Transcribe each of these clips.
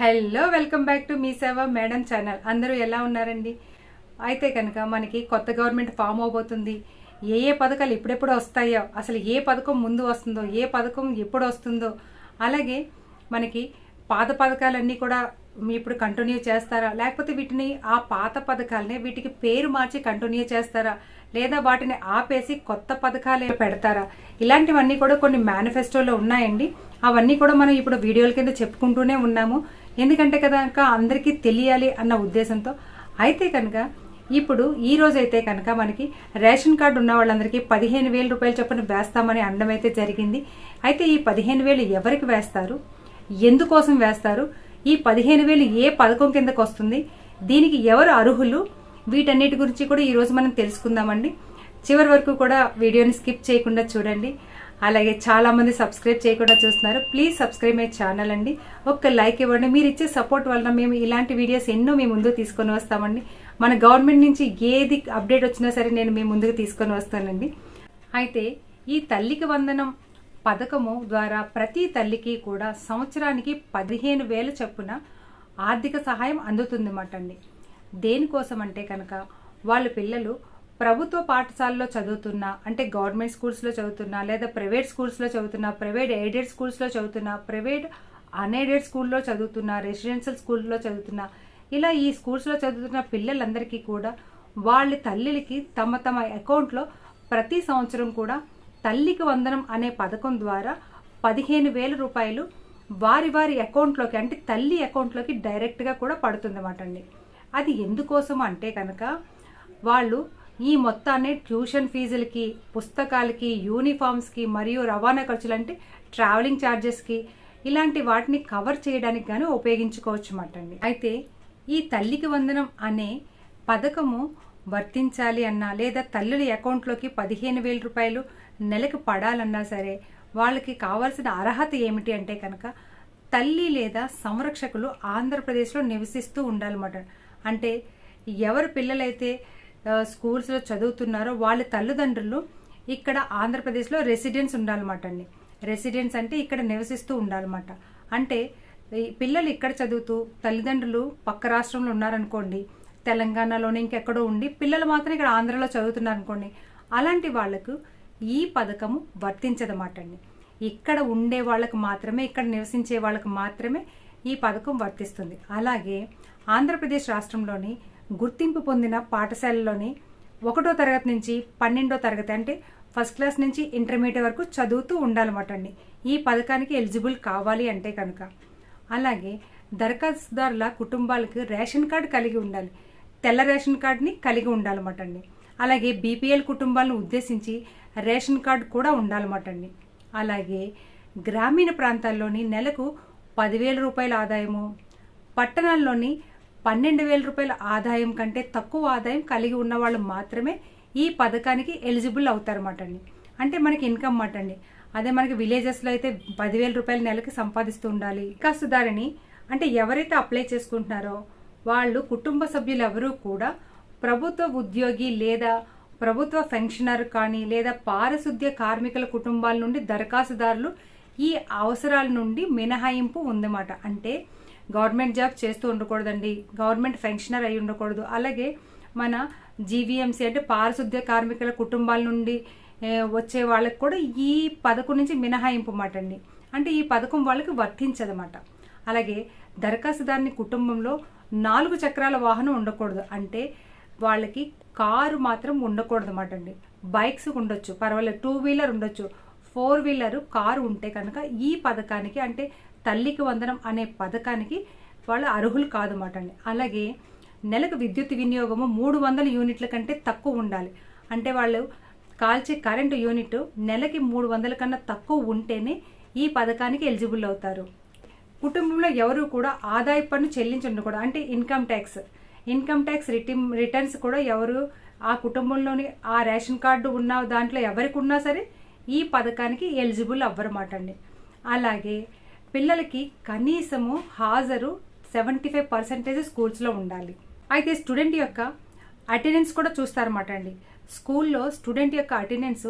Hello welcome back to Mee Seva madam channel. అందరూ ఎలా ఉన్నారండి? అయితే కనుక మనకి కొత్త గవర్నమెంట్ ఫామ్ అవబోతుంది. ఏ ఏ పథకాలు ఎప్పుడెప్పుడు వస్తాయో అసలు ఏ పథకం ముందు వస్తుందో ఏ పథకం ఎప్పుడు వస్తుందో అలాగే మనకి పాత పథకాలన్నీ కూడా ఇప్పుడు కంటిన్యూ చేస్తారా? లేకపోతే వీటిని ఆ పాత పథకాలనే వీటికి పేరు మార్చి కంటిన్యూ చేస్తారా? లేదా వాటిని ఆపేసి కొత్త పథకాలు పెడతారా? ఇలాంటివన్నీ కూడా కొన్ని మేనిఫెస్టోలో ఉన్నాయండి. అవన్నీ కూడా మనం ఇప్పుడు వీడియోల కింద చెప్పుకుంటూనే ఉన్నాము. ఎందుకంటే కనుక అందరికీ తెలియాలి అన్న ఉద్దేశంతో. అయితే కనుక ఇప్పుడు ఈ రోజైతే కనుక మనకి రేషన్ కార్డు ఉన్న వాళ్ళందరికీ పదిహేను వేల రూపాయలు చొప్పున వేస్తామని అనడం అయితే జరిగింది. అయితే ఈ పదిహేను వేలు ఎవరికి వేస్తారు? ఎందుకోసం వేస్తారు? ఈ పదిహేను వేలు ఏ పథకం కిందకు వస్తుంది? దీనికి ఎవరు అర్హులు? వీటన్నిటి గురించి కూడా ఈరోజు మనం తెలుసుకుందామండి. చివరి వరకు కూడా వీడియోని స్కిప్ చేయకుండా చూడండి. అలాగే చాలామంది సబ్స్క్రైబ్ చేయకుండా చూస్తున్నారు. ప్లీజ్ సబ్స్క్రైబ్ మై ఛానల్ అండి. ఒక్క లైక్ ఇవ్వండి. మీరు ఇచ్చే సపోర్ట్ వలన మేము ఇలాంటి వీడియోస్ ఎన్నో మీ ముందుకు తీసుకొని వస్తామండి. మన గవర్నమెంట్ నుంచి ఏది అప్డేట్ వచ్చినా సరే నేను మీ ముందుకు తీసుకొని వస్తానండి. అయితే ఈ తల్లికి వందనం పథకము ద్వారా ప్రతి తల్లికి కూడా సంవత్సరానికి పదిహేను వేల చొప్పున ఆర్థిక సహాయం అందుతుందన్నమాట అండి. దేనికోసం అంటే కనుక వాళ్ళ పిల్లలు ప్రభుత్వ పాఠశాలలో చదువుతున్నా అంటే గవర్నమెంట్ స్కూల్స్లో చదువుతున్నా లేదా ప్రైవేట్ స్కూల్స్లో చదువుతున్నా ప్రైవేట్ ఎయిడెడ్ స్కూల్స్లో చదువుతున్నా ప్రైవేట్ అన్ఎయిడెడ్ స్కూల్లో చదువుతున్నా రెసిడెన్షియల్ స్కూల్లో చదువుతున్నా ఇలా ఈ స్కూల్స్లో చదువుతున్న పిల్లలందరికీ కూడా వాళ్ళ తల్లికి తమ తమ అకౌంట్లో ప్రతి సంవత్సరం కూడా తల్లికి వందనం అనే పథకం ద్వారా పదిహేను వేల రూపాయలు వారి వారి అకౌంట్లోకి అంటే తల్లి అకౌంట్లోకి డైరెక్ట్గా కూడా పడుతుందన్నమాట అండి. అది ఎందుకోసం అంటే కనుక వాళ్ళు ఈ మొత్తాన్ని ట్యూషన్ ఫీజులకి పుస్తకాలకి యూనిఫామ్స్కి మరియు రవాణా ఖర్చులంటే ట్రావెలింగ్ ఛార్జెస్కి ఇలాంటి వాటిని కవర్ చేయడానికి గాను ఉపయోగించుకోవచ్చు అన్నమాట అండి అయితే ఈ తల్లికి వందనం అనే పథకము వర్తించాలి అన్నా లేదా తల్లుల అకౌంట్లోకి పదిహేను వేల రూపాయలు నెలకు పడాలన్నా సరే వాళ్ళకి కావాల్సిన అర్హత ఏమిటి అంటే కనుక తల్లి లేదా సంరక్షకులు ఆంధ్రప్రదేశ్లో నివసిస్తూ ఉండాలన్నమాట. అంటే ఎవరు పిల్లలైతే స్కూల్స్లో చదువుతున్నారో వాళ్ళ తల్లిదండ్రులు ఇక్కడ ఆంధ్రప్రదేశ్లో రెసిడెన్స్ ఉండాలన్నమాట అండి. రెసిడెన్స్ అంటే ఇక్కడ నివసిస్తూ ఉండాలన్నమాట. అంటే పిల్లలు ఇక్కడ చదువుతూ తల్లిదండ్రులు పక్క రాష్ట్రంలో ఉన్నారనుకోండి తెలంగాణలోనే ఇంకెక్కడో ఉండి పిల్లలు మాత్రం ఇక్కడ ఆంధ్రలో చదువుతున్నారు అనుకోండి అలాంటి వాళ్ళకు ఈ పథకము వర్తించదన్నమాట అండి. ఇక్కడ ఉండే వాళ్ళకు మాత్రమే ఇక్కడ నివసించే వాళ్ళకు మాత్రమే ఈ పథకం వర్తిస్తుంది. అలాగే ఆంధ్రప్రదేశ్ రాష్ట్రంలోని గుర్తింపు పొందిన పాఠశాలలోని ఒకటో తరగతి నుంచి పన్నెండో తరగతి అంటే ఫస్ట్ క్లాస్ నుంచి ఇంటర్మీడియట్ వరకు చదువుతూ ఉండాలన్నమాట అండి. ఈ పథకానికి ఎలిజిబుల్ కావాలి అంటే కనుక. అలాగే దరఖాస్తుదారుల కుటుంబాలకు రేషన్ కార్డు కలిగి ఉండాలి. తెల్ల రేషన్ కార్డుని కలిగి ఉండాలన్నమాట అండి. అలాగే బీపీఎల్ కుటుంబాలను ఉద్దేశించి రేషన్ కార్డు కూడా ఉండాలన్నమాట అండి. అలాగే గ్రామీణ ప్రాంతాల్లోని నెలకు పదివేల రూపాయల ఆదాయము పట్టణాల్లోని పన్నెండు వేల రూపాయల ఆదాయం కంటే తక్కువ ఆదాయం కలిగి ఉన్న వాళ్ళు మాత్రమే ఈ పథకానికి ఎలిజిబుల్ అవుతారన్నమాట అండి. అంటే మనకి ఇన్కమ్ మాట అండి. అదే మనకి విలేజెస్లో అయితే పదివేల రూపాయల నెలకి సంపాదిస్తూ ఉండాలి. దరఖాస్తుదారిని అంటే ఎవరైతే అప్లై చేసుకుంటున్నారో వాళ్ళు కుటుంబ సభ్యులు ఎవరూ కూడా ప్రభుత్వ ఉద్యోగి లేదా ప్రభుత్వ పెన్షనర్ కానీ లేదా పారిశుద్ధ్య కార్మికుల కుటుంబాల నుండి దరఖాస్తుదారులు ఈ అవసరాల నుండి మినహాయింపు ఉందన్నమాట. అంటే గవర్నమెంట్ జాబ్ చేస్తూ ఉండకూడదండి. గవర్నమెంట్ పెన్షనర్ అయి ఉండకూడదు. అలాగే మన జీవీఎంసీ అంటే పారిశుద్ధ్య కార్మికుల కుటుంబాల నుండి వచ్చే వాళ్ళకి కూడా ఈ పథకం నుంచి మినహాయింపు మాట అండి. అంటే ఈ పథకం వాళ్ళకి వర్తించదన్నమాట. అలాగే దరఖాస్తుదారుని కుటుంబంలో నాలుగు చక్రాల వాహనం ఉండకూడదు. అంటే వాళ్ళకి కారు మాత్రం ఉండకూడదు అన్నమాట అండి. బైక్స్ ఉండొచ్చు పర్వాలేదు టూ వీలర్ ఉండొచ్చు. ఫోర్ వీలర్ కారు ఉంటే కనుక ఈ పథకానికి అంటే తల్లికి వందనం అనే పథకానికి వాళ్ళు అర్హులు కాదన్నమాట అండి. అలాగే నెలకు విద్యుత్ వినియోగము మూడు వందల యూనిట్ల కంటే తక్కువ ఉండాలి. అంటే వాళ్ళు కాల్చే కరెంటు యూనిట్ నెలకి మూడు వందల కన్నా తక్కువ ఉంటేనే ఈ పథకానికి ఎలిజిబుల్ అవుతారు. కుటుంబంలో ఎవరు కూడా ఆదాయ పన్ను చెల్లించండకూడదు అంటే income tax. Income tax return returns కూడా ఎవరు ఆ కుటుంబంలోని ఆ రేషన్ కార్డు ఉన్న దాంట్లో ఎవరికి ఉన్నా సరే ఈ పథకానికి ఎలిజిబుల్ అవ్వరమాట అండి. అలాగే పిల్లలకి కనీసము హాజరు సెవెంటీ ఫైవ్ పర్సెంటేజ్ స్కూల్స్లో ఉండాలి. అయితే స్టూడెంట్ యొక్క అటెండెన్స్ కూడా చూస్తారన్నమాట అండి. స్కూల్లో స్టూడెంట్ యొక్క అటెండెన్స్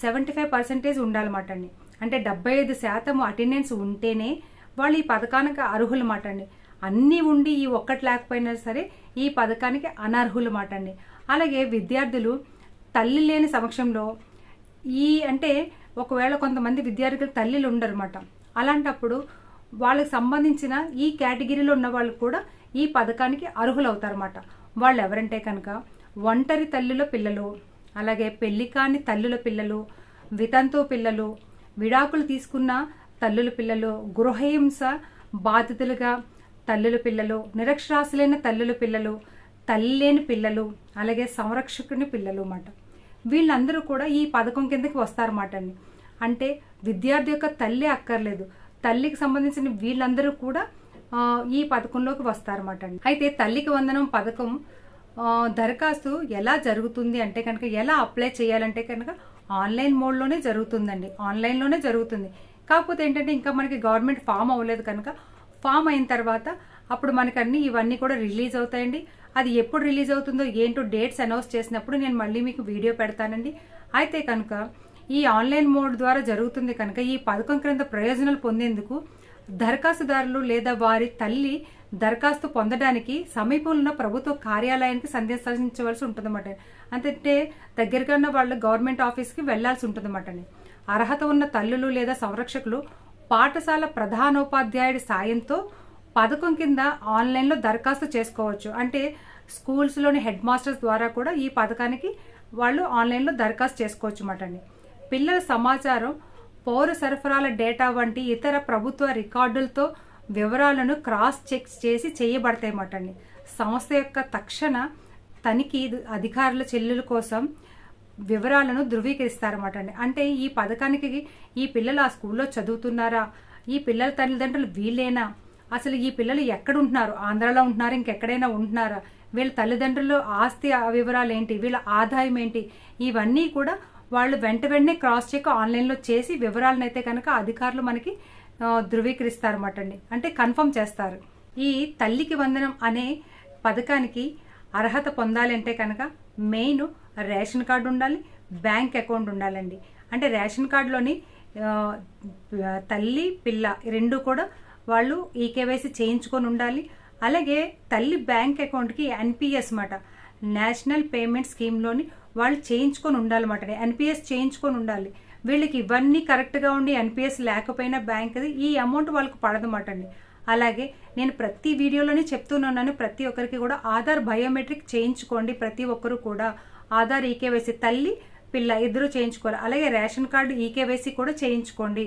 సెవెంటీ ఫైవ్ పర్సెంటేజ్ ఉండాలన్నమాట అండి. అంటే డెబ్బై ఐదు శాతం అటెండెన్స్ ఉంటేనే వాళ్ళు ఈ పథకానికి అర్హులన్నమాట అండి. అన్నీ ఉండి ఈ ఒక్కటి లేకపోయినా సరే ఈ పథకానికి అనర్హులు మాట అండి. అలాగే విద్యార్థులు తల్లి లేని సమక్షంలో ఈ అంటే ఒకవేళ కొంతమంది విద్యార్థులు తల్లిలు ఉండరు అన్నమాట అలాంటప్పుడు వాళ్ళకి సంబంధించిన ఈ కేటగిరీలో ఉన్న వాళ్ళు కూడా ఈ పథకానికి అర్హులవుతారన్నమాట. వాళ్ళు ఎవరంటే కనుక ఒంటరి తల్లుల పిల్లలు అలాగే పెళ్ళి కాని తల్లుల పిల్లలు వితంతు పిల్లలు విడాకులు తీసుకున్న తల్లుల పిల్లలు గృహహింస బాధితులుగా తల్లుల పిల్లలు నిరక్షరాస్యులైన తల్లుల పిల్లలు తల్లి లేని పిల్లలు అలాగే సంరక్షకుని పిల్లలు అన్నమాట. వీళ్ళందరూ కూడా ఈ పథకం కిందకి వస్తారన్నమాట అండి. అంటే విద్యార్థి యొక్క తల్లి అక్కర్లేదు. తల్లికి సంబంధించిన వీళ్ళందరూ కూడా ఈ పథకంలోకి వస్తారన్నమాట అండి. అయితే తల్లికి వందనం పథకం దరఖాస్తు ఎలా జరుగుతుంది అంటే కనుక ఎలా అప్లై చేయాలంటే కనుక ఆన్లైన్ మోడ్లోనే జరుగుతుందండి. ఆన్లైన్లోనే జరుగుతుంది. కాకపోతే ఏంటంటే ఇంకా మనకి గవర్నమెంట్ ఫామ్ అవ్వలేదు కనుక ఫామ్ అయిన తర్వాత అప్పుడు మనకన్నీ ఇవన్నీ కూడా రిలీజ్ అవుతాయండి. అది ఎప్పుడు రిలీజ్ అవుతుందో ఏంటో డేట్స్ అనౌన్స్ చేసినప్పుడు నేను మళ్ళీ మీకు వీడియో పెడతానండి. అయితే కనుక ఈ ఆన్లైన్ మోడ్ ద్వారా జరుగుతుంది కనుక ఈ పథకం క్రింద ప్రయోజనాలు పొందేందుకు దరఖాస్తుదారులు లేదా వారి తల్లి దరఖాస్తు పొందడానికి సమీపంలో ఉన్న ప్రభుత్వ కార్యాలయానికి సందేశించవలసి ఉంటుందన్నమాట. అంటే దగ్గరగా ఉన్న వాళ్ళు గవర్నమెంట్ ఆఫీస్కి వెళ్ళాల్సి ఉంటుందన్నమాట. అర్హత ఉన్న తల్లులు లేదా సంరక్షకులు పాఠశాల ప్రధానోపాధ్యాయుడి సాయంతో పథకం కింద ఆన్లైన్లో దరఖాస్తు చేసుకోవచ్చు. అంటే స్కూల్స్లోని హెడ్ మాస్టర్స్ ద్వారా కూడా ఈ పథకానికి వాళ్ళు ఆన్లైన్లో దరఖాస్తు చేసుకోవచ్చు అన్నమాట. పిల్లల సమాచారం పౌర సరఫరాల డేటా వంటి ఇతర ప్రభుత్వ రికార్డులతో వివరాలను క్రాస్ చెక్ చేసి చేయబడతాయి అన్నమాట అండి సంస్థ యొక్క తక్షణ తనిఖీ అధికారుల చెల్లుల కోసం వివరాలను ధృవీకరిస్తారన్నమాట అండి అంటే ఈ పథకానికి ఈ పిల్లలు ఆ స్కూల్లో చదువుతున్నారా? ఈ పిల్లల తల్లిదండ్రులు వీళ్ళేనా? అసలు ఈ పిల్లలు ఎక్కడ ఉంటున్నారు ఆంధ్రాలో ఉంటున్నారు? ఇంకెక్కడైనా ఉంటున్నారా? వీళ్ళ తల్లిదండ్రులు ఆస్తి వివరాలు ఏంటి వీళ్ళ ఆదాయం ఏంటి ఇవన్నీ కూడా వాళ్ళు వెంట వెంటనే క్రాస్ చెక్ ఆన్లైన్లో చేసి వివరాలను అయితే కనుక అధికారులు మనకి ధృవీకరిస్తారు ధృవీకరిస్తారన్నమాట అండి అంటే కన్ఫర్మ్ చేస్తారు. ఈ తల్లికి వందనం అనే పథకానికి అర్హత పొందాలి అంటే కనుక మెయిన్ రేషన్ కార్డు ఉండాలి బ్యాంక్ అకౌంట్ ఉండాలండి. అంటే రేషన్ కార్డులోని తల్లి పిల్ల రెండు కూడా వాళ్ళు ఈ కేవైసీ చేయించుకొని ఉండాలి. అలాగే తల్లి బ్యాంక్ అకౌంట్కి ఎన్పిఎస్ మాట నేషనల్ పేమెంట్ స్కీమ్లోని వాళ్ళు చేయించుకొని ఉండాలన్నమాట ఎన్పిఎస్ చేయించుకొని ఉండాలి. వీళ్ళకి ఇవన్నీ కరెక్ట్గా ఉండి ఎన్పిఎస్ లేకపోయినా బ్యాంక్ది ఈ అమౌంట్ వాళ్ళకి పడదన్నమాట అండి. అలాగే నేను ప్రతి వీడియోలోనే చెప్తున్నాను ప్రతి ఒక్కరికి కూడా ఆధార్ బయోమెట్రిక్ చేయించుకోండి. ప్రతి ఒక్కరు కూడా ఆధార్ ఈకేవైసీ తల్లి పిల్ల ఇద్దరు చేయించుకోవాలి. అలాగే రేషన్ కార్డు ఈకేవైసీ కూడా చేయించుకోండి.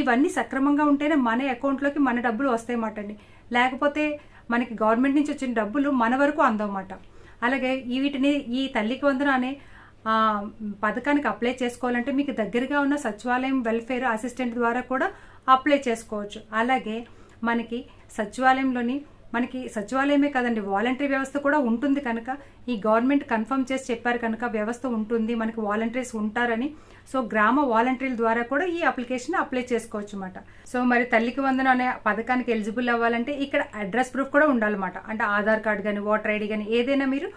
ఇవన్నీ సక్రమంగా ఉంటేనే మన అకౌంట్లోకి మన డబ్బులు వస్తాయన్నమాట అండి. లేకపోతే మనకి గవర్నమెంట్ నుంచి వచ్చిన డబ్బులు మన వరకు అందవన్నమాట అలాగే వీటిని ఈ తల్లికి వందన అనే పథకానికి అప్లై చేసుకోవాలంటే మీకు దగ్గరగా ఉన్న సచివాలయం వెల్ఫేర్ అసిస్టెంట్ ద్వారా కూడా అప్లై చేసుకోవచ్చు. అలాగే మనకి సచివాలయంలోని మనకి సచివాలయమే కదండి వాలంటరీ వ్యవస్థ కూడా ఉంటుంది కనుక ఈ గవర్నమెంట్ కన్ఫర్మ్ చేసి చెప్పారు కనుక వ్యవస్థ ఉంటుంది మనకి వాలంటీర్స్ ఉంటారని. సో గ్రామ వాలంటీర్ల ద్వారా కూడా ఈ అప్లికేషన్ అప్లై చేసుకోవచ్చు అన్నమాట. సో మరి తల్లికి వందన అనే పథకానికి ఎలిజిబుల్ అవ్వాలంటే ఇక్కడ అడ్రస్ ప్రూఫ్ కూడా ఉండాలన్నమాట. అంటే ఆధార్ కార్డు కానీ ఓటర్ ఐడి కానీ ఏదైనా మీరు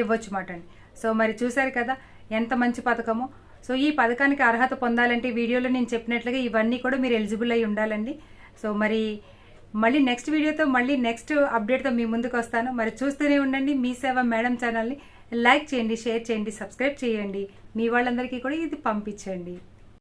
ఇవ్వచ్చు అన్నమాట అండి. సో మరి చూశారు కదా ఎంత మంచి పథకమో. సో ఈ పథకానికి అర్హత పొందాలంటే వీడియోలో నేను చెప్పినట్లుగా ఇవన్నీ కూడా మీరు ఎలిజిబుల్ అయి ఉండాలండి. సో మరి మళ్ళీ నెక్స్ట్ వీడియోతో మళ్ళీ నెక్స్ట్ అప్డేట్తో మీ ముందుకు వస్తాను. మరి చూస్తూనే ఉండండి మీ సేవ మేడం ఛానల్ని లైక్ చేయండి షేర్ చేయండి సబ్స్క్రైబ్ చేయండి. మీ వాళ్ళందరికీ కూడా ఇది పంపించండి.